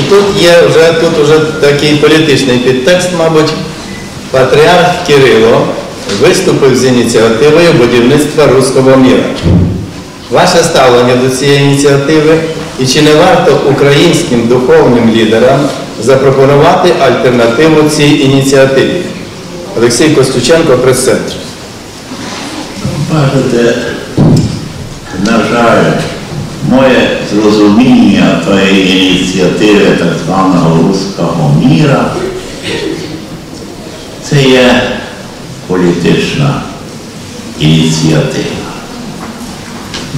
І тут є вже, тут вже такий політичний підтекст, мабуть, патріарх Кирило виступив з ініціативою будівництва руського міра. Ваше ставлення до цієї ініціативи і чи не варто українським духовним лідерам запропонувати альтернативу цій ініціативі? Олексій Костюченко, прес-центр. Бачите, на жаль, моє зрозуміння тої ініціативи так званого руського міра це є політична ініціатива.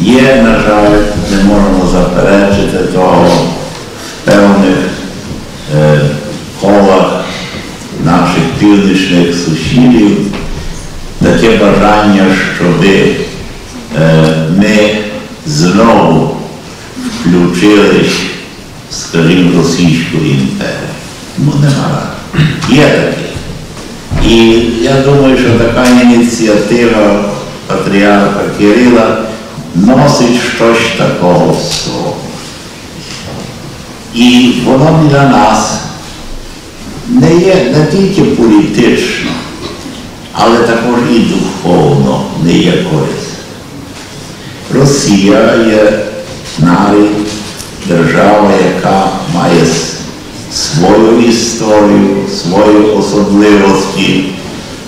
Є, на жаль, не можемо заперечити того в певних е, колах наших північних сусідів таке бажання, щоб е, ми знову включили, скажімо, Російську імперію. Ну, нема. Є таке. І я думаю, що така ініціатива патріарха Кирила носить щось такого собі. І воно для нас не є не тільки політично, але також і духовно не є корисно. Росія є нарід, держава, яка має свою історію, свої особливості.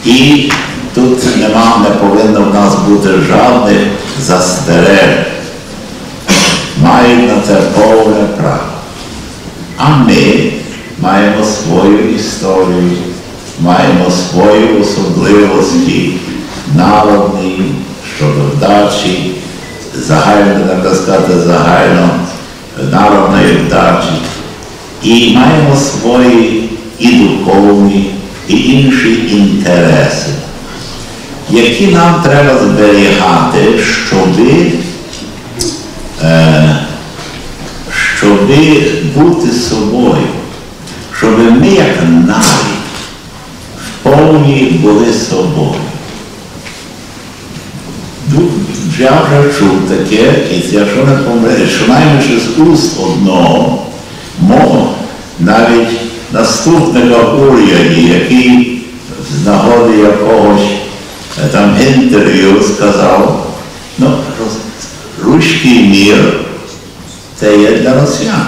І тут нема, не повинно в нас бути жодних застережень. Мають на це повне право. А ми маємо свою історію, маємо свої особливості, народні, щодо вдачі, загально, так сказати, загально народної вдачі. І маємо свої і духовні, і інші інтереси, які нам треба зберігати, щоби е, щоб бути собою, щоб ми, як нарід, повні були собою. Я вже чув таке, і якщо не помилюсь, що найменше з уст одного мого навіть наступника уряді, який з нагоди якогось е, там інтерв'ю сказав, ну, руський мір це є для росіян.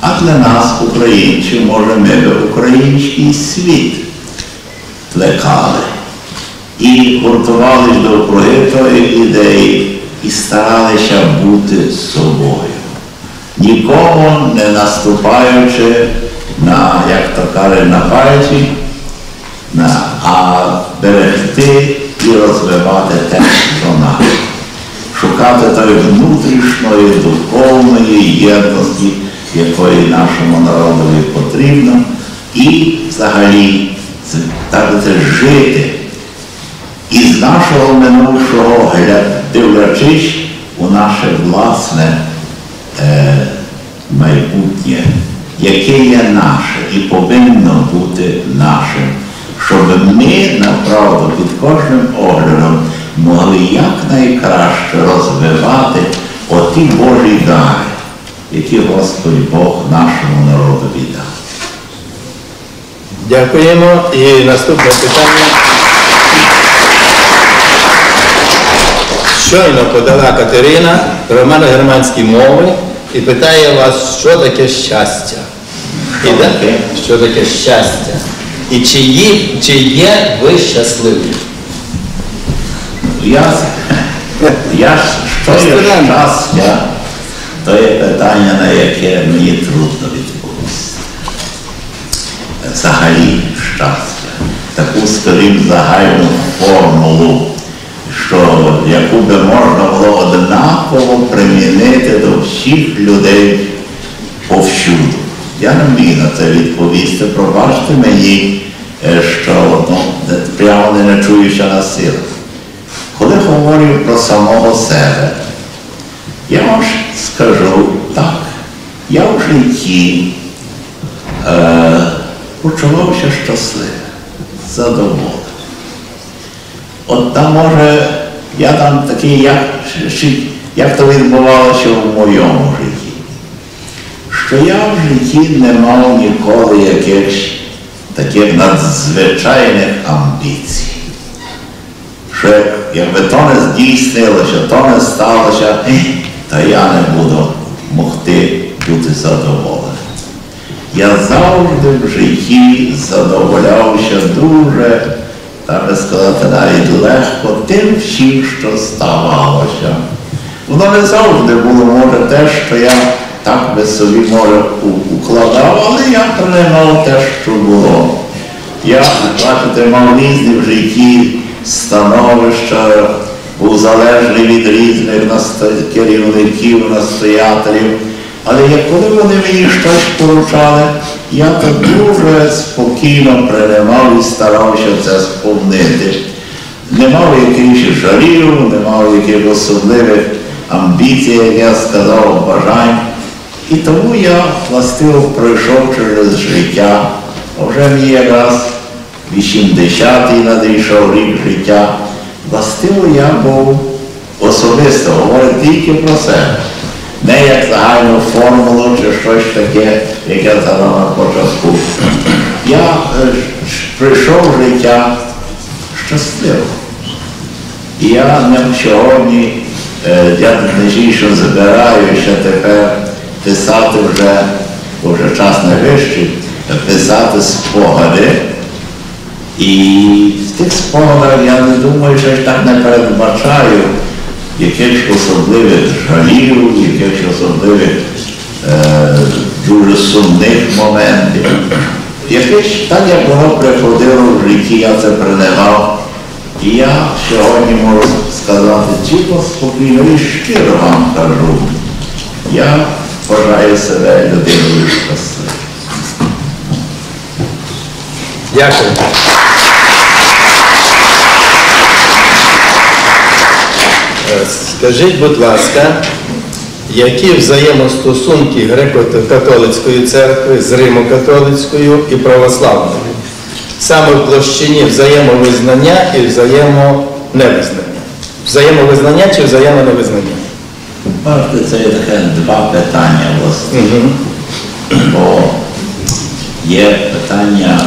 А для нас, українців, може, ми би український світ плекали і гуртувалися довкруги тої ідеї і старалися бути собою. Нікому не наступаючи на, як то кажуть, на пальці, на, а берегти і розвивати те, що наше шукати тої внутрішньої, духовної єдності, якої нашому народові потрібно, і взагалі так це жити. І з нашого минувшого дивлячись у наше власне е, майбутнє, яке є наше і повинно бути нашим, щоб ми направду під кожним оглядом могли якнайкраще розвивати оті Божі дари, які Господь Бог нашому народові дав. Дякуємо. І наступне питання. Щойно подала Катерина романо-германські мови і питає вас, що таке щастя. І таке? що таке щастя? І чи є, чи є ви щасливі? Я, я що є щастя, то є питання, на яке мені трудно відповісти. Взагалі щастя. Таку, скажімо, загальну формулу, що яку би можна було однаково примінити до всіх людей повсюду. Я не вмію на це відповісти. Пробачте мені, е, що ну, прямо не чуюся на силу. Коли говорю про самого себе, я вам скажу так, я в житті е, почувався щасливим, задоволений. От там може, я там такий, як, як то відбувалося в моєму житті. що я в житті не мав ніколи якихось таких надзвичайних амбіцій. Що якби то не здійснилося, то не сталося, то я не буду могти бути задоволений. Я завжди в житті задоволявся дуже, так би сказати, навіть легко тим всім, що ставалося. Воно не завжди було, може, те, що я так би собі, може, укладав, але я приймав те, що було. Я, бачите, мав різні в житті становища, був залежний від різних керівників, настоятелів. Але як коли вони мені щось поручали, я так дуже спокійно приймав і старався це сповнити. Не мав якихось жалів, не мав якихось особливих амбіцій, як я сказав, бажань. І тому я властиво пройшов через життя. Вже мені якраз 80-й надійшов рік життя. Властиво я був особисто, говорю тільки про себе. Не як загальну формулу чи щось таке, як я згадав на початку. Я е, прийшов в життя щасливо. Я не сьогодні, е, я найчіше збираю ще тепер писати вже, бо вже час найвищий, писати спогади. І в тих спогадах я не думаю, що я так не передбачаю якихось особливих жалів, якихось особливих е, дуже сумних моментів. Якось так, як воно приходило в житті, я це приймав. І я сьогодні можу сказати чітко, спокійно і щиро вам кажу. Я вважаю себе людиною щасливою. Дякую. Скажіть, будь ласка, які взаємостосунки греко-католицької церкви з Римо-католицькою і православною? Саме в площині взаємовизнання і взаємоневизнання. Взаємовизнання чи взаємоневизнання? Бачите, це є таке два питання власне. Угу. Бо є питання,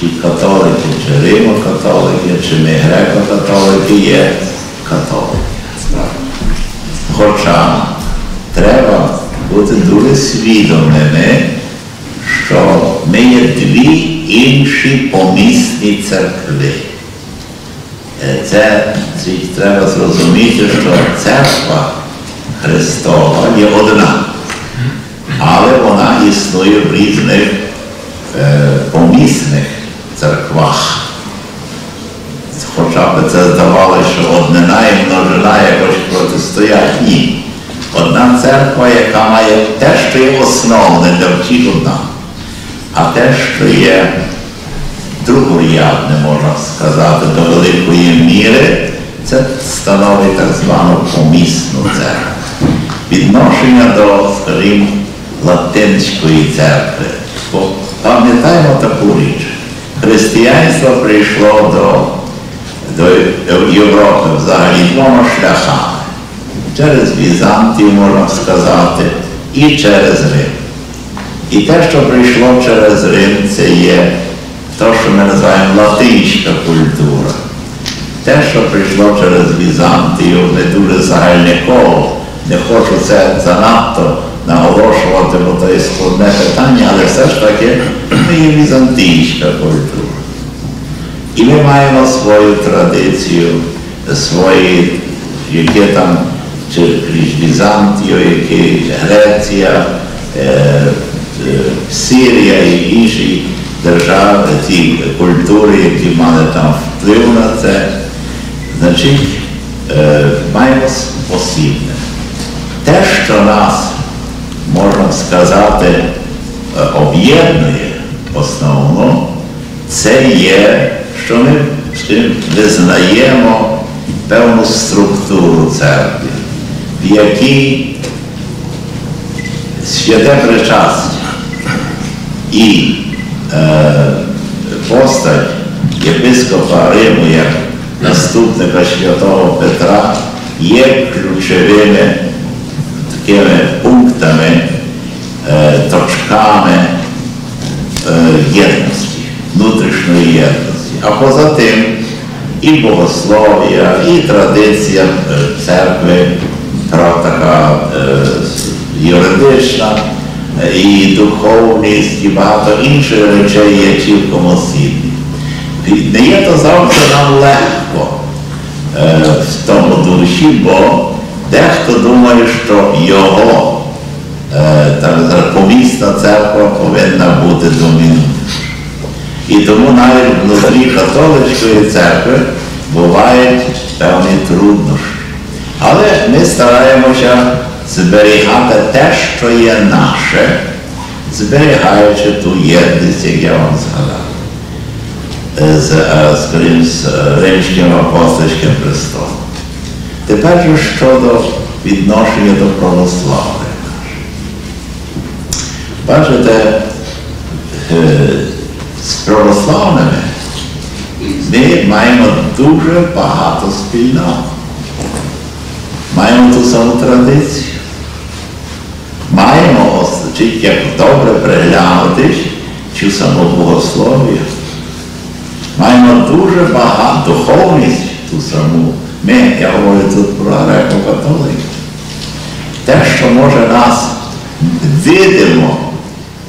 чи католики, чи римо-католики, чи ми греко-католики є католики. Хоча треба бути дуже свідомими, що ми є дві інші помісні церкви. Е, Це треба зрозуміти, що церква Христова є одна але вона існує в різних е, помісних церквах. Хоча б це здавалося, що однина і множина якось протистоять. Ні. Одна церква, яка має те, що є основне для всіх одна, а те, що є другорядне, можна сказати, до великої міри, це становить так звану помісну церкву. Відношення до, скажімо, латинської церкви. Бо пам'ятаємо таку річ. Християнство прийшло до, до Європи взагалі двома шляхами. Через Візантію, можна сказати, і через Рим. І те, що прийшло через Рим, це є те, що ми називаємо латинська культура. Те, що прийшло через Візантію, не дуже загальне коло. Не хочу це занадто наголошувати, бо це є складне питання, але все ж таки ми є візантійська культура. І ми маємо свою традицію, свої, які там, чи Візантію, які Греція, е, е, Сирія і інші держави, ті культури, які мали там вплив на це, значить, е, маємо посібне. Те, що нас, можна сказати, е, об'єднує основно, це є, що ми визнаємо певну структуру церкви, в якій святе причастя і е, постать єпископа Риму як наступника святого Петра є ключовими такими пунктами е, точками е, єдності, внутрішньої єдності. А поза тим і богослов'я, і традиція е, церкви, така е, юридична, е, і духовність, і багато інших речей є цілком осібні. Не є то завжди нам легко в тому душі, бо дехто думає, що його так помісна церква повинна бути домінуючою. І тому навіть внутрі католицької церкви бувають певні труднощі. Але ми стараємося зберігати те, що є наше, зберігаючи ту єдність, як я вам згадав, е, з, скажімо, з е, Римським апостольським престолом. Тепер же щодо відношення до православних. Бачите, е, з православними ми маємо дуже багато спільного. Маємо ту саму традицію. Маємо, ос- як добре приглянутись, цю саму богослов'я. Маємо дуже багато духовність ту саму. Ми, я говорю тут про греко-католиків. Те, що може нас видимо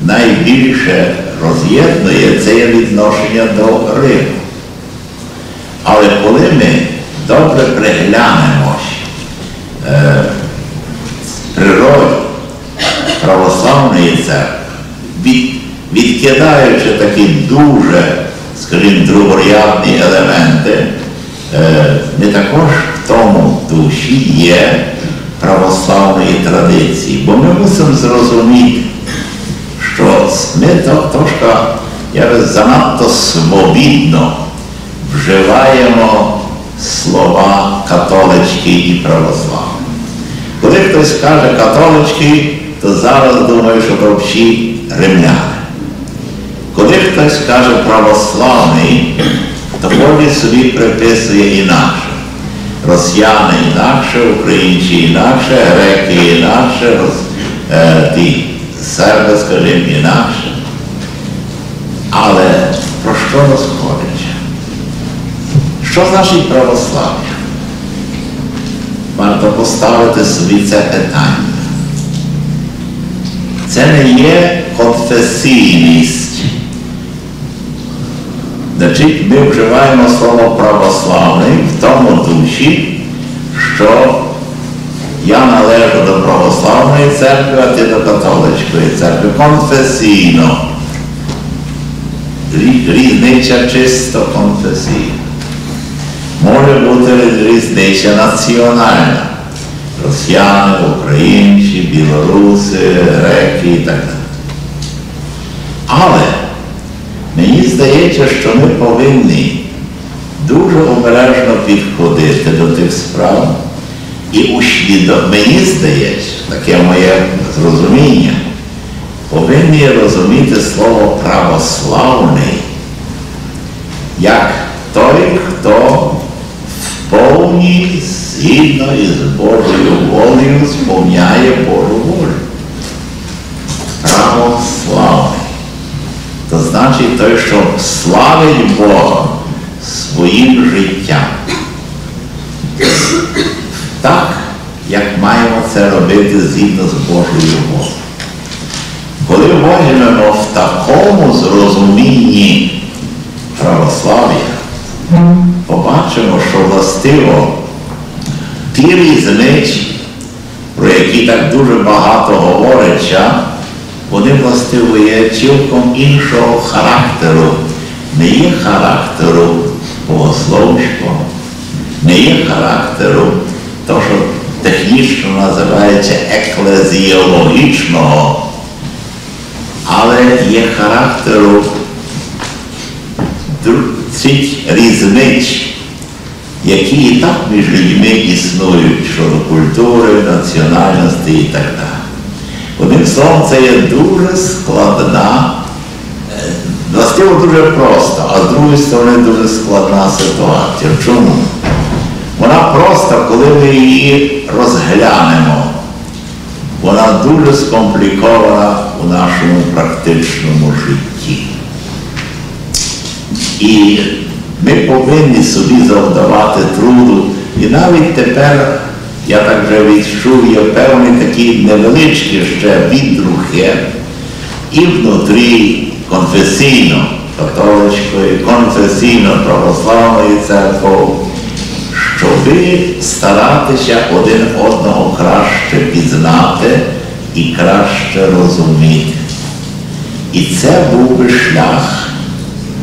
найбільше роз'єднує, це є відношення до Риму. Але коли ми добре приглянемось е, природі православної церкви, від, відкидаючи такі дуже, скажімо, другорядні елементи, е, ми також в тому душі є православної традиції. Бо ми мусимо зрозуміти, що ми то- трошки якось занадто свобідно вживаємо слова католицький і православний. Коли хтось каже католицький, то зараз думаю, що то всі римляни. Коли хтось каже православний, то кожен собі приписує інакше. Росіяни інакше, українці інакше, греки інакше, рос, е, ті серби, скажімо, інакше. Але про що розходиться? Що значить православ'я? Варто поставити собі це питання. Це не є конфесійність. Значить, ми вживаємо слово православний в тому душі, що я належу до православної церкви, а ти до католицької церкви. Конфесійно. Рі- Різниця чисто конфесійна. Може бути різниця національна. Росіяни, українці, білоруси, греки і так далі. Але мені здається, що ми повинні дуже обережно підходити до тих справ і усвідомити, мені здається, таке моє зрозуміння, повинні розуміти слово православний як той, хто повній згідно із Божою волею сповняє Божу волю. Православний. То значить той, що славить Бога своїм життям. Так, як маємо це робити згідно з Божою волею. Коли возьмемо в такому зрозумінні православ'я, побачимо, що властиво ті різниці, про які так дуже багато говориться, вони властиво є цілком іншого характеру, не є характеру богословського, не є характеру того, що технічно називається еклезіологічного, але є характеру цих різниць, які і так між людьми існують щодо культури, національності і так далі. Одним словом, це є дуже складна, е, властиво дуже проста, а з другої сторони дуже складна ситуація. Чому? Вона проста, коли ми її розглянемо вона дуже скомплікована у нашому практичному житті. І ми повинні собі завдавати труду. І навіть тепер я так вже відчув, є певні такі невеличкі ще відрухи і внутрі конфесійно католицької, конфесійно православної церкви, щоби старатися один одного краще пізнати і краще розуміти. І це був би шлях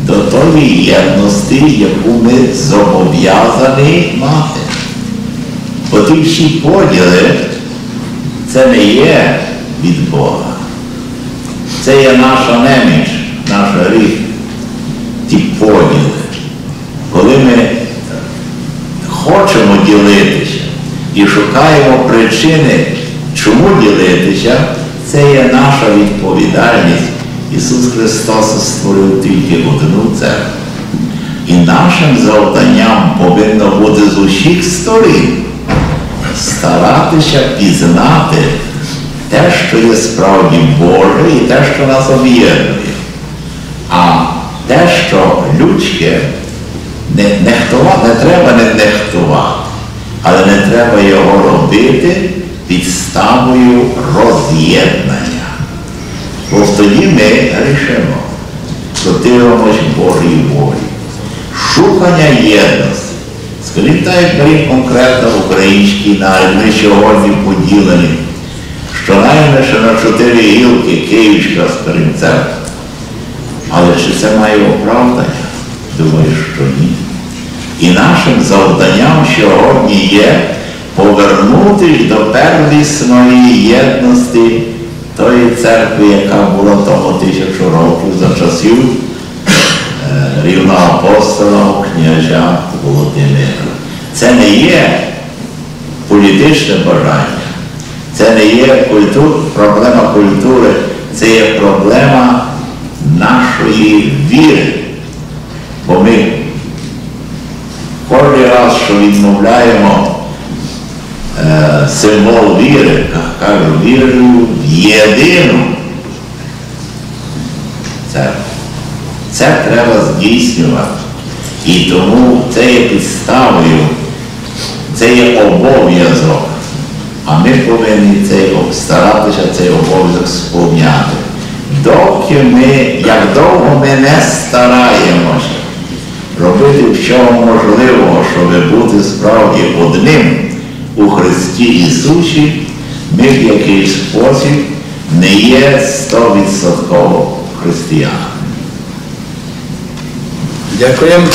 до тої єдності, яку ми зобов'язані мати. Бо ті всі поділи це не є від Бога. Це є наша неміч, наш гріх. Ті поділи. Коли ми хочемо ділитися і шукаємо причини, чому ділитися, це є наша відповідальність. Ісус Христос створив тільки одну церкву. І нашим завданням повинно бути з усіх сторін старатися пізнати те, що є справді Боже, і те, що нас об'єднує. А те, що людське, не, нехтувати, не треба не нехтувати, але не треба його робити підставою роз'єднання. Бо тоді ми рішимо, противимось Божій волі. Шукання єдності. Скажімо так, як беріть конкретно український народ, ми сьогодні поділені, що найменше на чотири гілки Київська з Перенцем. Але чи це має оправдання? Думаю, що ні. І нашим завданням сьогодні є повернутися до первісної єдності тої церкви, яка була того тисячу років за часів е, рівноапостолого князя Володимира. Це не є політичне бажання, це не є культур, проблема культури, це є проблема нашої віри. Бо ми кожен раз, що відмовляємо е, символ віри, кажу, вірю в єдину церкву. Це треба здійснювати. І тому це є підставою, це є обов'язок. А ми повинні цей, старатися цей обов'язок сповняти. Доки ми, як довго ми не стараємося робити всього можливого, щоб бути справді одним у Христі Ісусі, ми в якийсь спосіб не є стовідсотково християнами. Дякуємо.